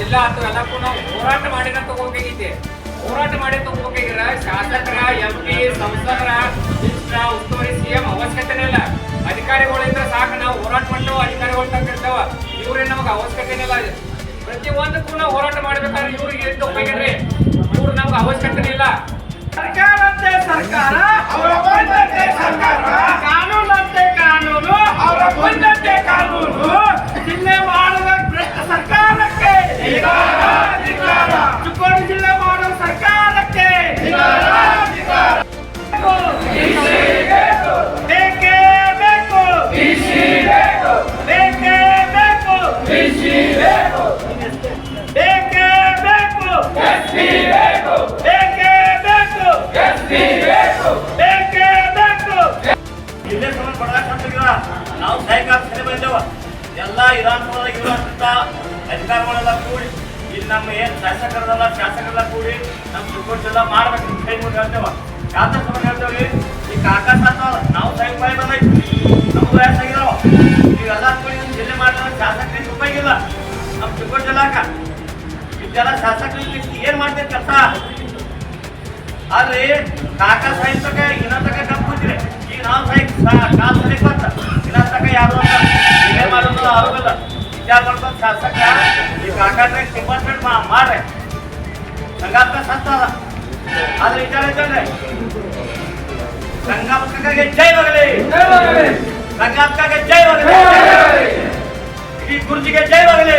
ಜಿಲ್ಲಾ ಅಥವಾ ಎಲ್ಲಕ್ಕೂ ನಾವು ಹೋರಾಟ ಮಾಡಿದ ತಗೋಬೇಕಿದೆ ಹೋರಾಟ ಮಾಡಿ ತಗೋಬೇಕಿದ್ರ ಶಾಸಕರ ಎಂ ಪಿ ಸಂಸದರ, ಮಿನಿಸ್ಟರ್, ಉಸ್ತುವಾರಿ ಸಿಎಂ ಅವಶ್ಯಕತೆ ಇಲ್ಲ. ಅಧಿಕಾರಿಗಳಿಂದ ಸಾಕು, ನಾವು ಹೋರಾಟ ಮಾಡ್ತೇವೆ ಅಧಿಕಾರಿಗಳು ತಕ್ಕಿರ್ತಾವ ಇವ್ರೇನ್ ನಮಗೆ ಅವಶ್ಯಕತೆ ಇಲ್ಲ. ಪ್ರತಿ ಒಂದಕ್ಕೂ ನಾವು ಹೋರಾಟ ಮಾಡ್ಬೇಕಾದ್ರೆ ಇವ್ರಿಗೆ ಎಷ್ಟು ಉಪಯೋಗಿದ್ರಿ ಇವ್ರು ನಮ್ಗೆ ಅವಶ್ಯಕತೆ ಇಲ್ಲ. ಸರ್ಕಾರ ಸರ್ಕಾರ. ನಾವು ಸೈಕಾಲ್ ಸರಿ ಬಂದೇವ ಎಲ್ಲ ವಿಧಾನಸೌಧದಾಗ ಇರುವಂತ ಅಧಿಕಾರಿಗಳೆಲ್ಲ ಕೂಡಿ ಇಲ್ಲಿ ನಮ್ಮ ಏನ್ ಶಾಸಕರದಲ್ಲ ಶಾಸಕರೆಲ್ಲ ಕೂಡಿ ನಮ್ಮ ಸುಕೋಟ್ ಎಲ್ಲ ಮಾಡ್ಬೇಕು ಕೈ ಮುಂದೆ ಹೇಳ್ತೇವ. ಯಾತ ಸಂಬಂಧ ಹೇಳ್ತೇವ್ರಿ ಈ ಕಾಕಾ ಸಾತಾವ ನಾವು ಸೈಕ್ ಬಾಯಿ ಬಂದೈತಿ. ವಯಸ್ಸಾಗಿದಾವ ನಮ್ಮ ಇದೆಲ್ಲ ಶಾಸಕರಿಗೆ ಏನ್ ಮಾಡ್ತೀರಿ ಕೆಲಸ? ಆದ್ರೆ ಕಾಕ ಸಾಹಿಬ್ ತಕ ಇನ್ನ ತಕ ಕಪ್ಪಿದ್ರಿ ಈಗ ನಾವು ಸಾಹಿಬ್ ಕಾಲ ಬರ್ತ ಬಂತ ಇನ್ನ ತಕ ಯಾರು ಇದೇ ಮಾಡೋದು ಆಗೋದಿಲ್ಲ. ವಿಚಾರ ಮಾಡ್ಕೊಂಡು ಶಾಸಕ ಈ ಕಾಕ ಡಿಪಾರ್ಟ್ಮೆಂಟ್ ಮಾಡ್ರೆ. ಸಂಗಾಪ್ಕ ಸತ್ತ ಆದ್ರೆ ವಿಚಾರ ಐತಲ್ರಿ ಸಂಗಾಪಕ್ಕೆ ಜೈ ಹೋಗಲಿ ಸಂಗಾಪಕ್ಕೆ ಜೈ ಹೋಗಲಿ ಈ ಗುರುಜಿಗೆ ಜೈವಾಗಲಿ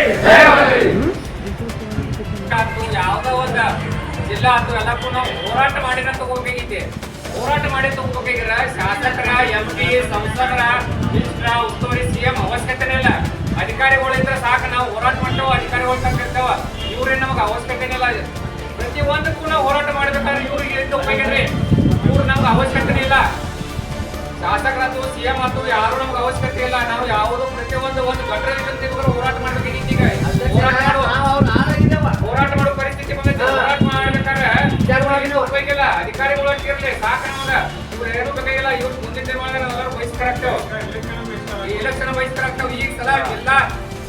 ಯಾವ್ದೋ ಒಂದು ಜಿಲ್ಲಾ ಅಥವಾ ಎಲ್ಲಕ್ಕೂ ನಾವು ಹೋರಾಟ ಮಾಡಿದ ತಗೋಬೇಕಿದೆ. ಹೋರಾಟ ಮಾಡಿ ತಗೋಬೇಕಿದ್ರ ಶಾಸಕರ ಎಂ ಪಿ ಸಂಸದರ ಮಿನಿಸ್ಟರ್ ಉಸ್ತುವಾರಿ ಸಿಎಂ ಅವಶ್ಯಕತೆನೇ ಇಲ್ಲ. ಅಧಿಕಾರಿಗಳಿಂದ ಸಾಕು ನಾವು ಹೋರಾಟ ಮಾಡ್ತೇವೆ ಅಧಿಕಾರಿಗಳು ತಂದಿರ್ತೇವ ಇವ್ರೇನ್ ನಮಗೆ ಅವಶ್ಯಕತೆನೇ ಇಲ್ಲ. ಪ್ರತಿ ಒಂದಕ್ಕೂ ನಾವು ಹೋರಾಟ ಮಾಡ್ಬೇಕಾದ್ರೆ ಸಿಎಂ ಅಂತೂ ಯಾರು ನಮ್ಗೆ ಅವಶ್ಯಕತೆ ಇಲ್ಲ. ನಾವು ಯಾವುದು ಪ್ರತಿಯೊಂದು ಒಂದು ಘಟನೆ ತೆಗೆದು ಹೋರಾಟ ಮಾಡ್ಬೇಕು ಈಗ ಹೋರಾಟ ಮಾಡೋ ಪರಿಸ್ಥಿತಿ ಬಂದೈತೆ ಹೋರಾಟ ಮಾಡ್ಬೇಕಾದ್ರೆ ಅಧಿಕಾರಿಗಳು ಇರಲಿ ಸಾಕು ನಮಗ. ಇವ್ರು ಏನು ಬೇಕಾಗಿಲ್ಲ ಇವ್ರು ಮುಂದಿನ ದಿನಮಾನ ಎಲ್ಲರೂ ಬಹಿಷ್ಕರಾಗ್ತೇವೆ ಈ ಎಲೆಕ್ಷನ್ ಬಹಿಷ್ಕರಾಗ್ತೇವೆ ಈ ಸಲ ಜಿಲ್ಲಾ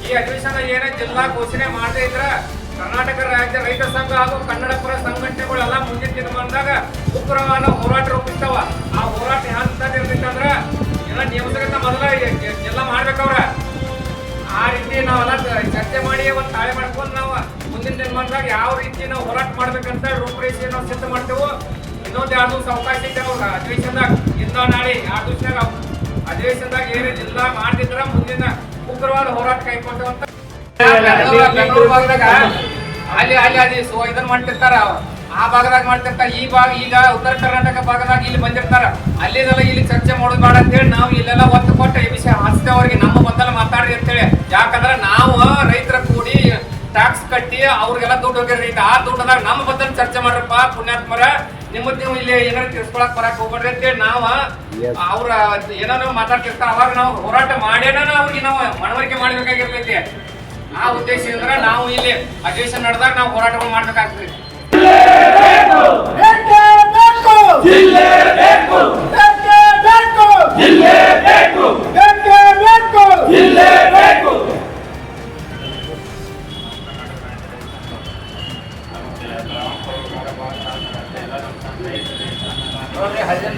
ಈ ಅಧಿವೇಶನ ಏನೇ ಜಿಲ್ಲಾ ಘೋಷಣೆ ಮಾಡದೇ ಇದ್ರ ಕರ್ನಾಟಕ ರಾಜ್ಯ ರೈತ ಸಂಘ ಹಾಗೂ ಕನ್ನಡಪರ ಸಂಘಟನೆಗಳೆಲ್ಲ ಮುಂದಿನ ದಿನಮಾನದಾಗ ಉಗ್ರವಾದ ಹೋರಾಟ ರೂಪಿಸ್ತಾವ. ಆ ಹೋರಾಟ ಹಂತದ ನಿಯಮಸಗತ ಮೊದಲ ಎಲ್ಲ ಮಾಡ್ಬೇಕವ್ರ. ಆ ರೀತಿ ನಾವೆಲ್ಲ ಚರ್ಚೆ ಮಾಡಿ ಒಂದು ತಾಳೆ ಮಾಡ್ಕೊಂಡು ನಾವು ಮುಂದಿನ ಜನ್ಮದಾಗ ಯಾವ ರೀತಿ ನಾವು ಹೋರಾಟ ಮಾಡ್ಬೇಕಂತ ರೂಪರೇಷೆ ನಾವು ಸಿದ್ಧ ಮಾಡ್ತೇವೆ ಇನ್ನೊಂದು ಎರಡು ದಿವಸ ಅವಕಾಶ ಐತೆ ಅವ್ರ ಅಧಿವೇಶನದಾಗ ಇಂದ ನಾಳೆ ಎರಡು ದಿವಸದಾಗ ಅಧಿವೇಶನದಾಗ ಏನೇ ಜಿಲ್ಲಾ ಮಾಡಿದ್ರ ಮುಂದಿನ ಉಗ್ರವಾದ ಹೋರಾಟ ಕೈಕೊಳ್ತೇವಂತ ಅಲ್ಲಿ ಅಲ್ಲಿ ಅಲ್ಲಿ ಸೊ ಇದನ್ನ ಮಾಡ್ತಿರ್ತಾರ ಆ ಭಾಗದಾಗ ಮಾಡ್ತಿರ್ತಾರ ಈ ಭಾಗ ಈಗ ಉತ್ತರ ಕರ್ನಾಟಕ ಭಾಗದಾಗ ಇಲ್ಲಿ ಬಂದಿರ್ತಾರ. ಅಲ್ಲಿದೆಲ್ಲ ಇಲ್ಲಿ ಚರ್ಚೆ ಮಾಡೋದು ಬೇಡ ಅಂತೇಳಿ ನಾವು ಇಲ್ಲೆಲ್ಲ ಒತ್ತು ಕೊಟ್ಟು ಈ ವಿಷಯ ಹಚ್ತೇವೆ ಅವ್ರಿಗೆ ನಮ್ಮ ಬಂದಲ್ಲ ಮಾತಾಡ್ರಿ ಅಂತೇಳಿ ಯಾಕಂದ್ರೆ ನಾವು ರೈತರ ಕೂಡಿ ಟ್ಯಾಕ್ಸ್ ಕಟ್ಟಿ ಅವ್ರಿಗೆಲ್ಲ ದುಡ್ಡು ಹೋಗಿರ್ತೈತೆ ಆ ದುಡ್ಡದಾಗ ನಮ್ಮ ಬದಲು ಚರ್ಚೆ ಮಾಡ್ರಪ್ಪ ಪುಣ್ಯಾತ್ಮರ. ನಿಮ್ಮದ್ ನೀವು ಇಲ್ಲಿ ಏನಾರು ತಿಳ್ಸ್ಕೊಳಕ್ ಬರಕ್ ಹೋಗ್ಬೇಡ್ರಿ ಅಂತೇಳಿ ನಾವು ಅವ್ರ ಏನಾರು ಮಾತಾಡ್ತಿರ್ತಾರ. ಅವಾಗ ನಾವು ಹೋರಾಟ ಮಾಡೇನ ಅವ್ರಿಗೆ ನಾವು ಮನವರಿಕೆ ಮಾಡ್ಬೇಕಾಗಿರ್ತೈತಿ ಆ ಉದ್ದೇಶ ಉದ್ದೇಶದಿಂದ ನಾವು ಇಲ್ಲಿ ಅಧಿವೇಶನ ನಡೆದಾಗ ನಾವು ಹೋರಾಟಗಳು ಮಾಡ್ಬೇಕಾಗ್ತದೆ.